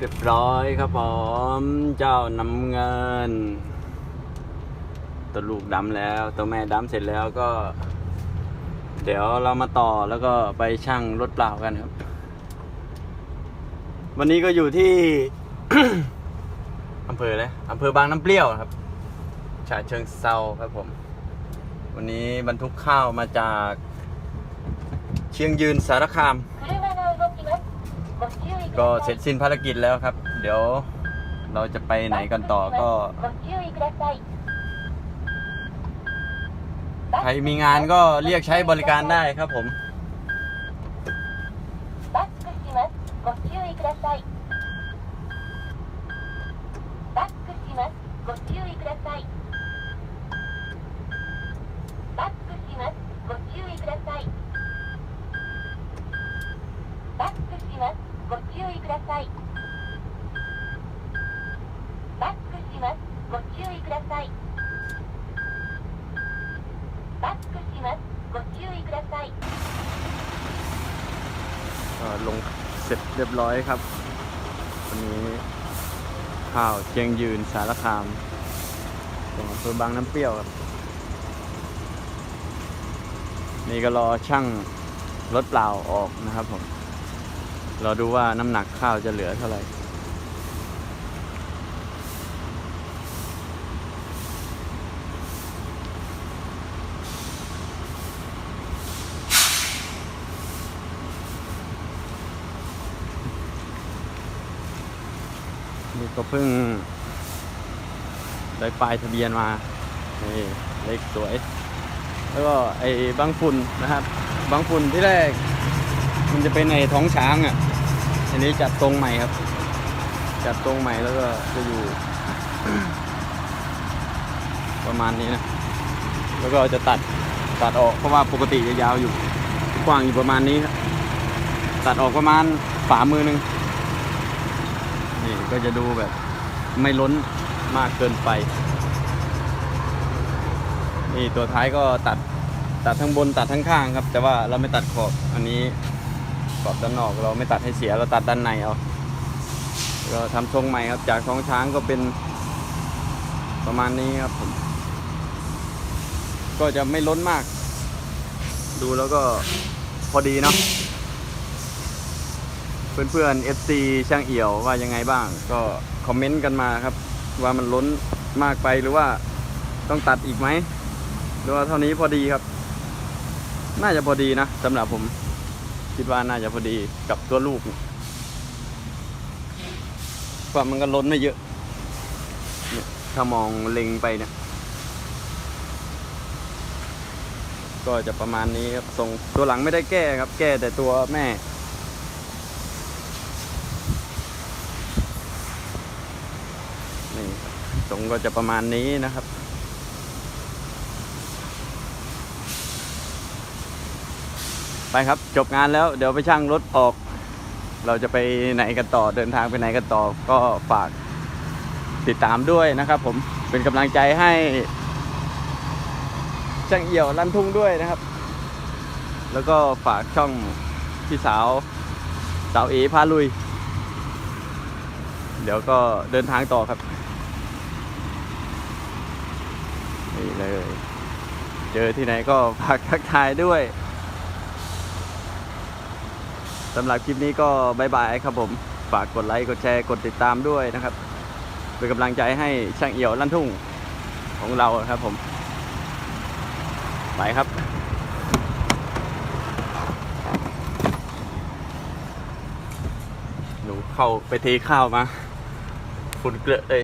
เรียบร้อยครับผมเจ้าน้ำเงิน ตัวลูกดำแล้ว ตัวแม่ดำเสร็จแล้วก็ เดี๋ยวเรามาต่อแล้วก็ไปช่างรถเปล่ากันครับ วันนี้ก็อยู่ที่อำเภอเลยอำเภอบางน้ำเปรี้ยวครับฉะเชิงเซาครับผม วันนี้บรรทุกข้าวมาจากเชียงยืนสารคาม ก็ だ เส さ ร็ い จสิ้นภารกิจแล้วครับ เดี๋ยวเราจะไปไหนกันต่อก็ ご注意ください。 ใครมีงานก็เรียกใช้บริการได้ครับผม バックします。ご注意ください。 さい。バックします。ご注意ください。 ก็ลงเสร็จเรียบร้อยครับ วันนี้ข้าวเชียงยืนสารคามของอำเภอบางน้ำเปรี้ยวครับ นี่ก็รอช่างรถเปล่าออกนะครับผม รอดูว่าน้ำหนักข้าวจะเหลือเท่าไหร่ นี่ก็เพิ่ง ได้ป้ายทะเบียนมา นี่เลขสวย แล้วก็ไอ้บางฝุ่นนะครับ บางฝุ่นที่แรก มันจะเป็นในท้องช้างอะ อันนี้จัดตรงใหม่ครับ จัดตรงใหม่แล้วก็จะอยู่ ประมาณนี้นะ แล้วก็จะตัดตัดออกเพราะว่าปกติจะยาวอยู่ กว้างอยู่ประมาณนี้ครับ ตัดออกประมาณฝ่ามือหนึ่ง นี่ก็จะดูแบบไม่ล้นมากเกินไป นี่ตัวท้ายก็ตัดตัดทั้งบนตัดทั้งข้างครับ แต่ว่าเราไม่ตัดขอบอันนี้ขอบด้านนอกเราไม่ตัดให้เสียเราตัดด้านในเอาเราทำทรงใหม่ครับ จากท้องช้างก็เป็นประมาณนี้ครับผมก็จะไม่ล้นมาก ดูแล้วก็พอดีเนาะ เพื่อนๆ FC ช่างเอี่ยวว่ายังไงบ้าง ก็คอมเมนต์กันมาครับ ว่ามันล้นมากไปหรือว่าต้องตัดอีกไหมหรือว่าเท่านี้พอดีครับ น่าจะพอดีนะสำหรับผมคิดว่าน่าจะพอดีกับตัวลูกเพราะมันก็ล้นไม่เยอะ ถ้ามองเล็งไปเนี่ย ก็จะประมาณนี้ครับทรงตัวหลังไม่ได้แก้ครับ แก้แต่ตัวแม่ นี่ครับ ทรงก็จะประมาณนี้นะครับ ไปครับจบงานแล้วเดี๋ยวไปช่างรถออก เราจะไปไหนกันต่อเดินทางไปไหนกันต่อ ก็ฝากติดตามด้วยนะครับผมเป็นกำลังใจให้ช่างเอี่ยวลันทุ่งด้วยนะครับ แล้วก็ฝากช่องพี่สาวสาวเอพาลุย เดี๋ยวก็เดินทางต่อครับ นี่เลย เจอที่ไหนก็ฝากทักทายด้วยสำหรับคลิปนี้ก็บายบายครับผม ฝากกดไลค์ กดแชร์ กดติดตามด้วยนะครับ เป็นกำลังใจให้ช่างเอี่ยวลั่นทุ่งของเราครับผมไปครับหนูเข้าไปเทข้าวมาฝุ่นเกลือเลย